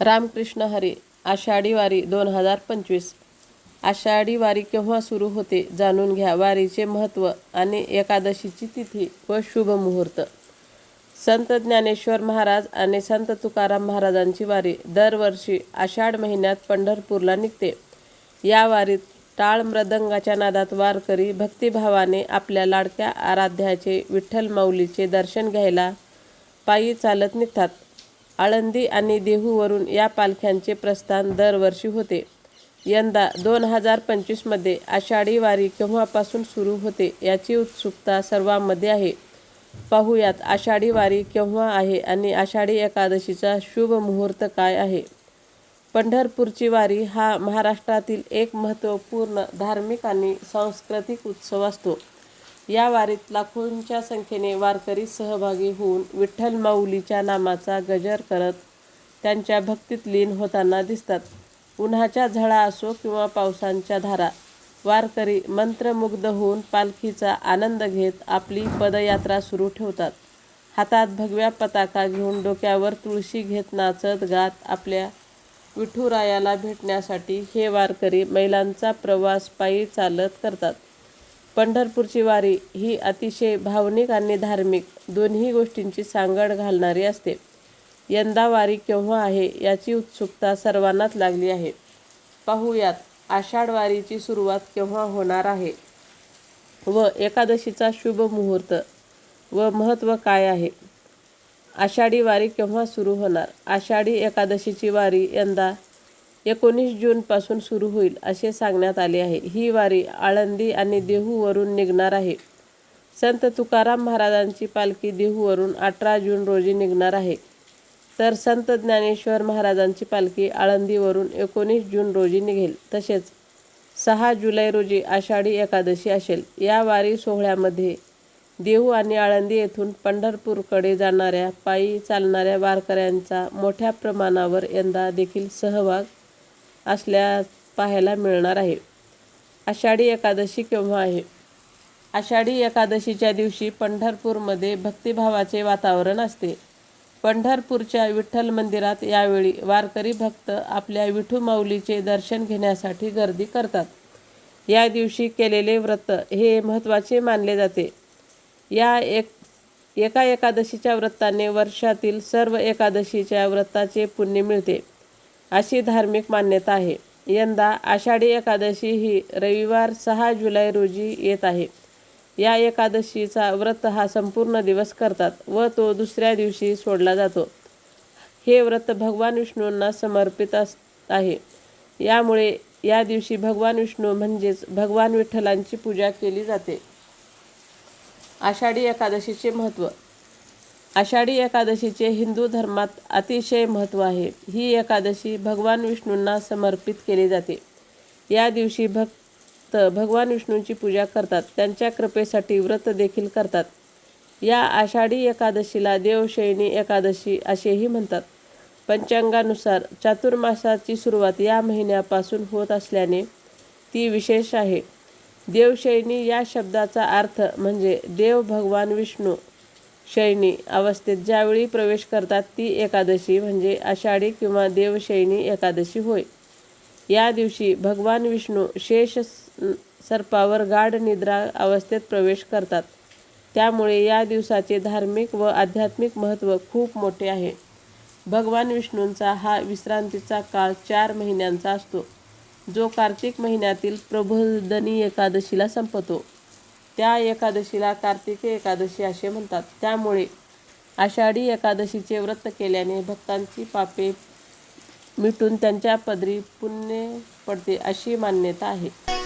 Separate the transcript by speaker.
Speaker 1: रामकृष्ण हरी आषाढी वारी दोन हजार पंचवीस. आषाढी वारी केव्हा सुरू होते जाणून घ्या. वारीचे महत्त्व आणि एकादशीची तिथी व शुभ मुहूर्त. संत ज्ञानेश्वर महाराज आणि संत तुकाराम महाराजांची वारी दरवर्षी आषाढ महिन्यात पंढरपूरला निघते. या वारीत टाळ मृदंगाच्या नादात वारकरी भक्तिभावाने आपल्या लाडक्या आराध्याचे विठ्ठल माऊलीचे दर्शन घ्यायला पायी चालत निघतात. आळंदी आणि देहूवरून या पालख्यांचे प्रस्थान दरवर्षी होते. यंदा दोन हजार पंचवीसमध्ये आषाढी वारी केव्हापासून सुरू होते याची उत्सुकता सर्वांमध्ये आहे. पाहूयात आषाढी वारी केव्हा आहे आणि आषाढी एकादशीचा शुभ मुहूर्त काय आहे? पंढरपूरची वारी हा महाराष्ट्रातील एक महत्त्वपूर्ण धार्मिक आणि सांस्कृतिक उत्सव असतो. या वारीत लाखोंच्या संख्येने वारकरी सहभागी होऊन विठ्ठल माऊलीच्या नामाचा गजर करत त्यांच्या भक्तीत लीन होताना दिसतात. उन्हाच्या झळा असो किंवा पावसांच्या धारा वारकरी मंत्रमुग्ध होऊन पालखीचा आनंद घेत आपली पदयात्रा सुरू ठेवतात. हातात भगव्या पताका घेऊन डोक्यावर तुळशी घेत नाचत गात आपल्या विठुरायाला भेटण्यासाठी हे वारकरी महिलांचा प्रवास पायी चालत करतात. पंढरपूरची वारी ही अतिशय भावनिक आणि धार्मिक दोन्ही गोष्टींची सांगड घालणारी असते. यंदा वारी केव्हा आहे याची उत्सुकता सर्वांनाच लागली आहे. पाहूयात आषाढ वारीची सुरुवात केव्हा होणार आहे? व एकादशीचा शुभ मुहूर्त व महत्त्व काय आहे? आषाढी वारी केव्हा सुरू होणार? आषाढी एकादशीची वारी यंदा एकोणीस जूनपासून सुरू होईल असे सांगण्यात आले आहे. ही वारी आळंदी आणि देहूवरून निघणार आहे. संत तुकाराम महाराजांची पालखी देहूवरून अठरा जून रोजी निघणार आहे. तर संत ज्ञानेश्वर महाराजांची पालखी आळंदीवरून एकोणीस जून रोजी निघेल. तसेच सहा जुलै रोजी आषाढी एकादशी असेल. या वारी सोहळ्यामध्ये देहू आणि आळंदी येथून पंढरपूरकडे जाणाऱ्या पायी चालणाऱ्या वारकऱ्यांचा मोठ्या प्रमाणावर यंदा देखील सहभाग असल्या पाहायला मिळणार आहे. आषाढी एकादशी केव्हा आहे? आषाढी एकादशीच्या दिवशी पंढरपूरमध्ये भक्तिभावाचे वातावरण असते. पंढरपूरच्या विठ्ठल मंदिरात यावेळी वारकरी भक्त आपल्या विठू माऊलीचे दर्शन घेण्यासाठी गर्दी करतात. या दिवशी केलेले व्रत हे महत्त्वाचे मानले जाते. या एक एका एकादशीच्या व्रताने वर्षातील सर्व एकादशीच्या व्रताचे पुण्य मिळते. अशी धार्मिक मान्यता आहे. यंदा आषाढी एकादशी ही रविवार सहा जुलै रोजी येत आहे. या एकादशीचा व्रत हा संपूर्ण दिवस करतात व तो दुसऱ्या दिवशी सोडला जातो. हे व्रत भगवान विष्णूंना समर्पित अस आहे. यामुळे या दिवशी भगवान विष्णू म्हणजेच भगवान विठ्ठलांची पूजा केली जाते. आषाढी एकादशीचे महत्त्व आषाढी एकादशीचे हिंदू धर्मात अतिशय महत्त्व आहे. ही एकादशी भगवान विष्णूंना समर्पित केली जाते. या दिवशी भक्त भगवान विष्णूंची पूजा करतात. त्यांच्या कृपेसाठी व्रत देखील करतात. या आषाढी एकादशीला देवशयनी एकादशी असेही म्हणतात. पंचांगानुसार चातुर्मासाची सुरुवात या महिन्यापासून होत असल्याने ती विशेष आहे. देवशयनी या शब्दाचा अर्थ म्हणजे देव भगवान विष्णू शयनी अवस्थेत ज्यावेळी प्रवेश करतात ती एकादशी म्हणजे आषाढी किंवा देवशयनी एकादशी होय. या दिवशी भगवान विष्णू शेष सर्पावर गाढ निद्रा अवस्थेत प्रवेश करतात. त्यामुळे या दिवसाचे धार्मिक व आध्यात्मिक महत्त्व खूप मोठे आहे. भगवान विष्णूंचा हा विश्रांतीचा काळ चार महिन्यांचा असतो. जो कार्तिक महिन्यातील प्रबोधनी एकादशीला संपतो. त्या एकादशीला कार्तिकी एकादशी असे म्हणतात. त्यामुळे आषाढी एकादशीचे व्रत केल्याने भक्तांची पापे मिटून त्यांच्या पदरी पुण्य पडते अशी मान्यता आहे.